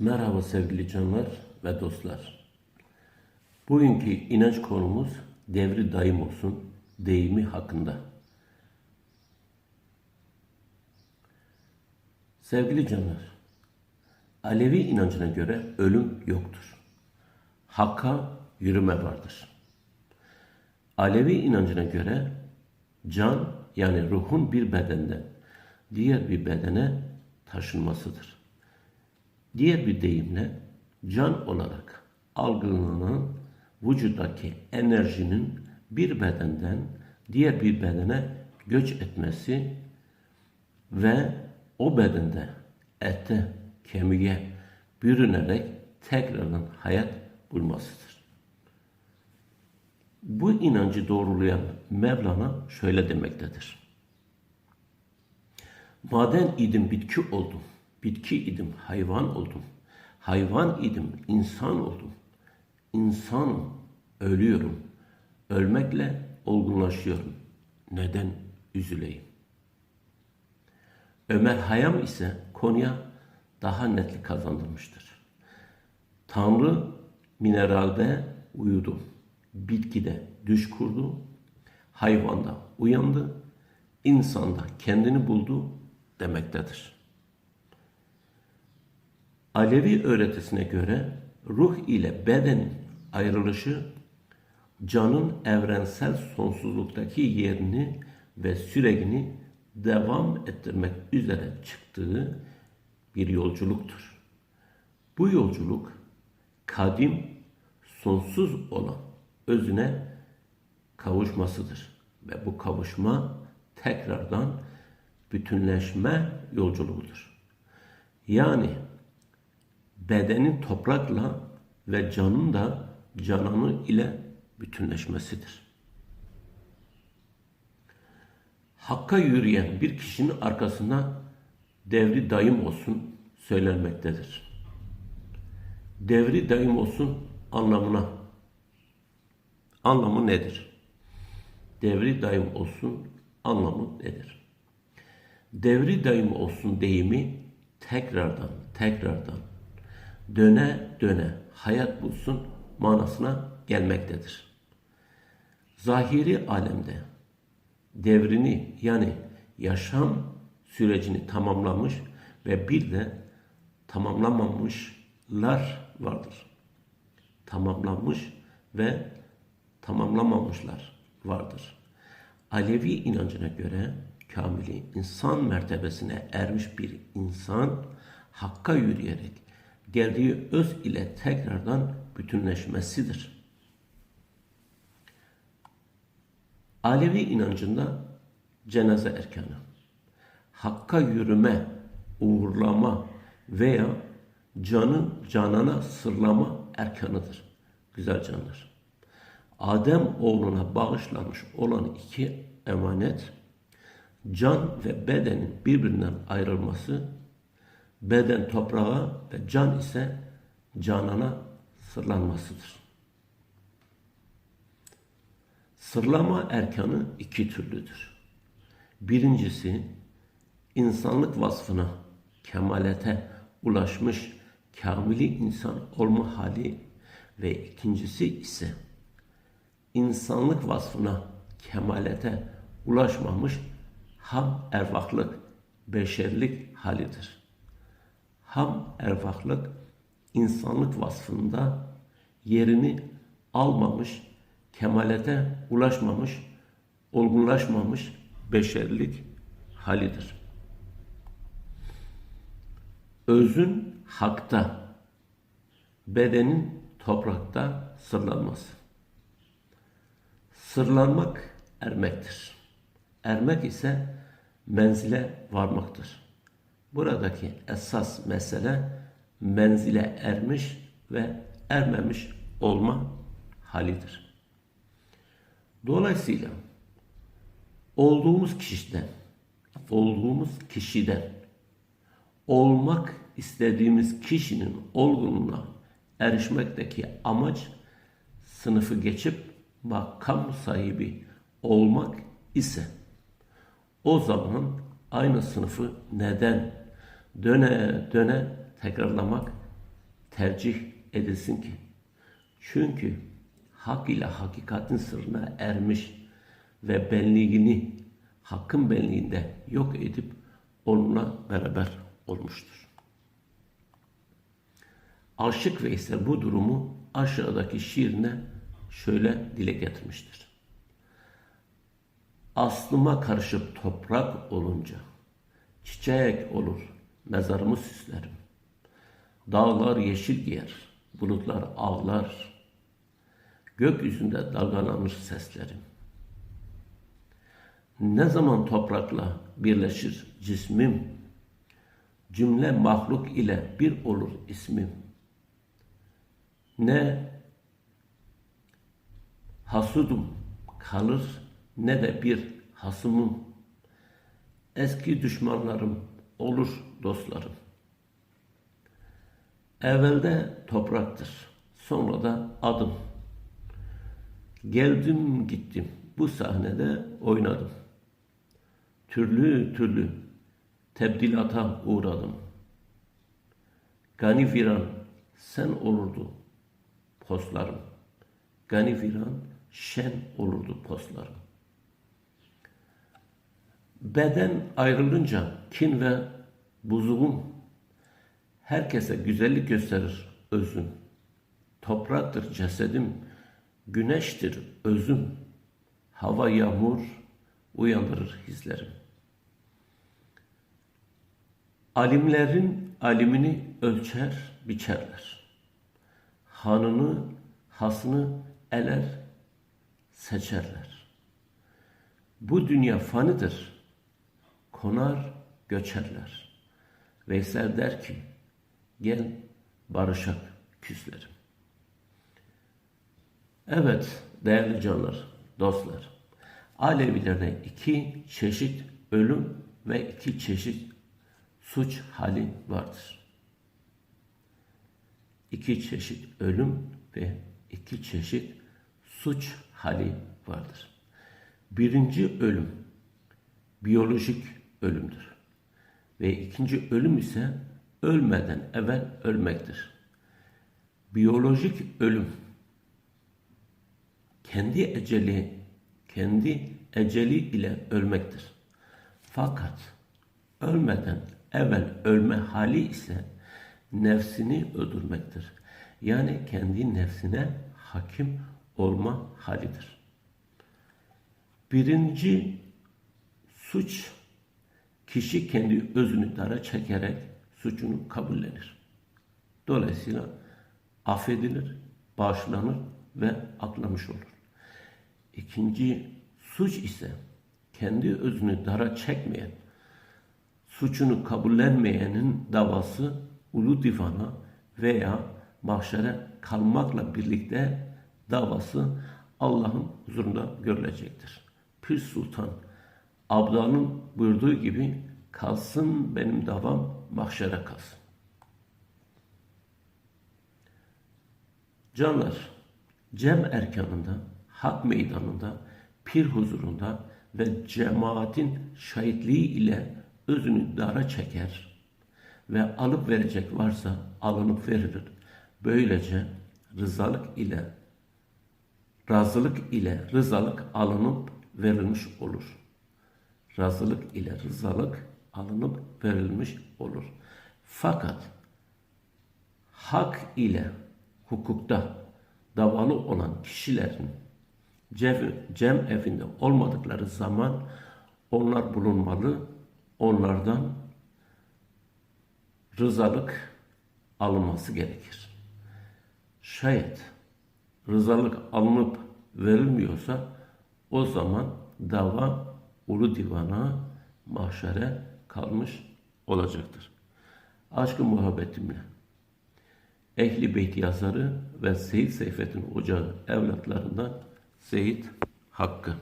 Merhaba sevgili canlar ve dostlar. Bugünkü inanç konumuz devri daim olsun deyimi hakkında. Sevgili canlar, Alevi inancına göre ölüm yoktur. Hakka yürüme vardır. Alevi inancına göre can yani ruhun bir bedenden diğer bir bedene taşınmasıdır. Diğer bir deyimle can olarak algılanan vücuttaki enerjinin bir bedenden diğer bir bedene göç etmesi ve o bedende ete, kemiğe bürünerek tekrardan hayat bulmasıdır. Bu inancı doğrulayan Mevlana şöyle demektedir. Maden idim bitki oldum. Bitki idim hayvan oldum. Hayvan idim insan oldum. İnsan ölüyorum. Ölmekle olgunlaşıyorum. Neden üzüleyim? Ömer Hayam ise konuya daha netlik kazandırmıştır. Tanrı mineralde uyudu. Bitkide düş kurdu. Hayvanda uyandı. insanda kendini buldu demektedir. Alevi öğretisine göre ruh ile bedenin ayrılışı canın evrensel sonsuzluktaki yerini ve sürecini devam ettirmek üzere çıktığı bir yolculuktur. Bu yolculuk kadim, sonsuz olan özüne kavuşmasıdır ve bu kavuşma tekrardan bütünleşme yolculuğudur. Yani bedenin toprakla ve canın da cananı ile bütünleşmesidir. Hakka yürüyen bir kişinin arkasına devri daim olsun söylenmektedir. Devri daim olsun anlamına anlamı nedir? Devri daim olsun anlamı nedir? Devri daim olsun deyimi tekrardan tekrardan döne döne hayat bulsun manasına gelmektedir. Zahiri alemde devrini yani yaşam sürecini tamamlamış ve bir de tamamlamamışlar vardır. Tamamlanmış ve tamamlamamışlar vardır. Alevi inancına göre kamili insan mertebesine ermiş bir insan hakka yürüyerek geldiği öz ile tekrardan bütünleşmesidir. Alevi inancında cenaze erkanı, hakka yürüme, uğurlama veya canı canana sırlama erkanıdır. Güzel canlar. Adem oğluna bağışlanmış olan iki emanet, can ve bedenin birbirinden ayrılması, beden toprağa ve can ise canana sırlanmasıdır. Sırlama erkanı iki türlüdür. Birincisi insanlık vasfına, kemalete ulaşmış kamili insan olma hali ve ikincisi ise insanlık vasfına, kemalete ulaşmamış ham ervaklık, beşerlik halidir. Ham ervaklık insanlık vasfında yerini almamış, kemalete ulaşmamış, olgunlaşmamış beşerlik halidir. Özün hakta, bedenin toprakta sırlanması. Sırlanmak ermektir. Ermek ise menzile varmaktır. Buradaki esas mesele menzile ermiş ve ermemiş olma halidir. Dolayısıyla olduğumuz kişiden, olduğumuz kişiden olmak istediğimiz kişinin olgunluğuna erişmekteki amaç sınıfı geçip makam sahibi olmak ise o zaman aynı sınıfı neden döne döne tekrarlamak tercih edilsin ki. Çünkü hak ile hakikatin sırrına ermiş ve benliğini hakkın benliğinde yok edip onunla beraber olmuştur. Aşık Veysel bu durumu aşağıdaki şiirine şöyle dile getirmiştir. Aslıma karışıp toprak olunca çiçek olur mezarımı süslerim. Dağlar yeşil giyer, bulutlar ağlar. Gökyüzünde dalgalanır seslerim. Ne zaman toprakla birleşir cismim, cümle mahluk ile bir olur ismim. Ne hasudum kalır ne de bir hasımım. Eski düşmanlarım olur dostlarım. Evvelde topraktır, sonra da adım. Geldim gittim, bu sahnede oynadım. Türlü türlü tebdilata uğradım. Gani viran sen olurdu postlarım. Gani viran şen olurdu postlarım. Beden ayrılınca kin ve buzuğum herkese güzellik gösterir özüm. Topraktır cesedim, güneştir özüm. Hava yağmur uyandırır hislerim. Alimlerin alimini ölçer, biçerler. Hanını, hasını eler, seçerler. Bu dünya fanidir. Konar, göçerler. Veysel der ki, gel barışak küslerim. Evet değerli canlar, dostlar. Alevilerde iki çeşit ölüm ve iki çeşit suç hali vardır. İki çeşit ölüm ve iki çeşit suç hali vardır. Birinci ölüm biyolojik ölümdür. Ve ikinci ölüm ise ölmeden evvel ölmektir. Biyolojik ölüm kendi eceli, kendi eceli ile ölmektir. Fakat ölmeden evvel ölme hali ise nefsini öldürmektir. Yani kendi nefsine hakim olma halidir. Birinci suç kişi kendi özünü dara çekerek suçunu kabullenir. Dolayısıyla affedilir, bağışlanır ve atlamış olur. İkinci suç ise kendi özünü dara çekmeyen, suçunu kabullenmeyenin davası ulu divana veya mahşere kalmakla birlikte davası Allah'ın huzurunda görülecektir. Pir Sultan Abdal'ın buyurduğu gibi kalsın benim davam mahşere kalsın. Canlar, cem erkanında, hak meydanında, pir huzurunda ve cemaatin şahitliği ile özünü dara çeker ve alıp verecek varsa alınıp verilir. Böylece rızalık ile razılık ile rızalık alınıp verilmiş olur. Razılık ile rızalık alınıp verilmiş olur. Fakat hak ile hukukta davalı olan kişilerin cem, cem evinde olmadıkları zaman onlar bulunmalı, onlardan rızalık alınması gerekir. Şayet rızalık alınıp verilmiyorsa o zaman dava ulu divana mahşere kalmış olacaktır. Aşkı muhabbetimle Ehli Beyt yazarı ve Seyit Seyfettin Ocağı evlatlarından Seyit Hakkı